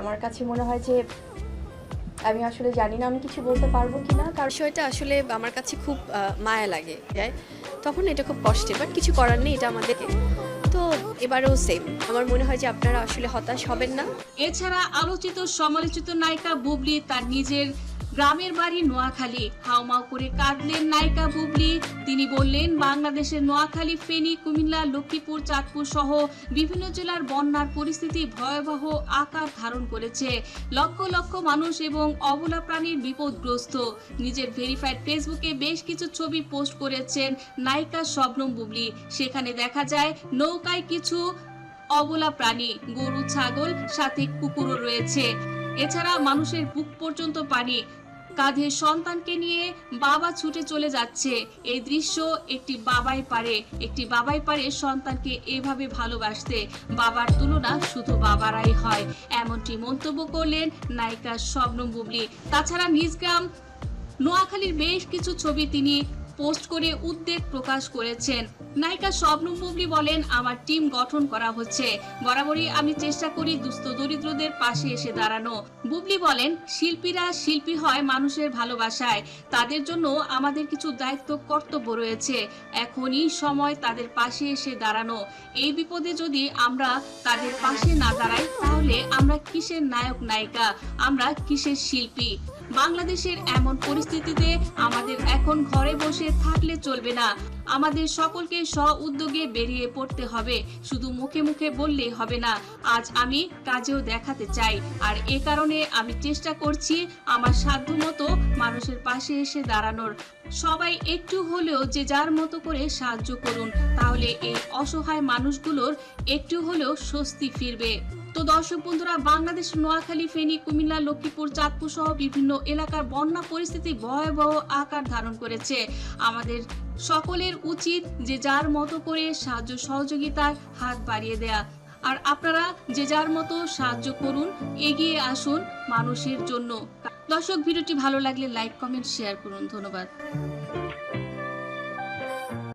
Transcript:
আমার কাছে মনে হয় যে আমি আসলে জানি না আমি কিছু বলতে পারব কি না কারণ বিষয়টা আসলে আমার কাছে খুব মায়া লাগে তখন এটা খুব কষ্টে বাট কিছু করার নেই এটা আমাদেরকে। তো এবারেও সেম আমার মনে হয় যে আপনারা আসলে হতাশ হবেন না। এছাড়া আলোচিত সমালোচিত নায়িকা বুবলি তার নিজের গ্রামের বাড়ি নোয়াখালী। হাউমাউ করে কাঁদলেন নায়িকা বুবলি। তিনি বললেন, বাংলাদেশের নোয়াখালী, ফেনী, কুমিল্লা, লক্ষ্মীপুর, চাঁদপুর সহ বিভিন্ন জেলার বন্যার পরিস্থিতি ভয়াবহ আকার ধারণ করেছে। লক্ষ লক্ষ মানুষ এবং অবলা প্রাণীর বিপদগ্রস্ত। নিজের ভেরিফাইড ফেসবুকে বেশ কিছু ছবি পোস্ট করেছেন নায়িকা শবনম বুবলি। সেখানে দেখা যায়, নৌকায় কিছু অবলা প্রাণী, গরু, ছাগল, সাথে কুকুরও রয়েছে। এছাড়া মানুষের বুক পর্যন্ত পানি কাঁধে সন্তানকে নিয়ে বাবা ছুটে চলে যাচ্ছে। এই দৃশ্য একটি বাবাই পারে। একটি বাবাই পারে সন্তানকে এভাবে ভালোবাসতে। বাবার তুলনা শুধু বাবারাই হয়। এমনটি মন্তব্য করলেন নায়িকা শবনম বুবলি। তাছাড়া নিজ গ্রাম নোয়াখালীর বেশ কিছু ছবি তিনি পোস্ট করে উদ্বেগ প্রকাশ করেছেন। নায়িকা শবনম বুবলি বলেন, আমার টিম গঠন করা হচ্ছে। বরাবরই আমি চেষ্টা করি দুস্থ দরিদ্রদের পাশে এসে দাঁড়ানো। বুবলি বলেন, শিল্পীরা শিল্পী হয় মানুষের ভালোবাসায়। তাদের জন্য আমাদের কিছু দায়িত্ব, কর্তব্য রয়েছে। এখনই সময় তাদের পাশে এসে দাঁড়ানো। এই বিপদে যদি আমরা তাদের পাশে না দাঁড়াই, তাহলে আমরা কিসের নায়ক, নায়িকা? আমরা কিসের শিল্পী? বাংলাদেশের এমন পরিস্থিতিতে আমাদের এখন ঘরে বসে থাকলে চলবে না। আমাদের সকলকে স্ব উদ্যোগে বেরিয়ে পড়তে হবে। শুধু মুখে মুখে বললেই হবে না। আজ আমি কাজেও দেখাতে চাই। আর এ কারণে আমি চেষ্টা করছি আমার সাধ্যমতো মানুষের পাশে এসে দাঁড়ানোর। সবাই একটু হলেও যে যার মতো করে সাহায্য করুন, তাহলে এই অসহায় মানুষগুলোর একটু হলেও স্বস্তি ফিরবে। তো দর্শক বন্ধুরা, বাংলাদেশ, নোয়াখালী, ফেনী, কুমিল্লা, লক্ষ্মীপুর, চাঁদপুর সহ বিভিন্ন এলাকার বন্যা পরিস্থিতি ভয়াবহ আকার ধারণ করেছে। আমাদের সকলের উচিত যে যার মতো করে সাহায্য সহযোগিতার হাত বাড়িয়ে দেয়া। আর আপনারা যে যার মতো সাহায্য করুন, এগিয়ে আসুন মানুষের জন্য। দর্শক, ভিডিওটি ভালো লাগলে লাইক, কমেন্ট, শেয়ার করুন। ধন্যবাদ।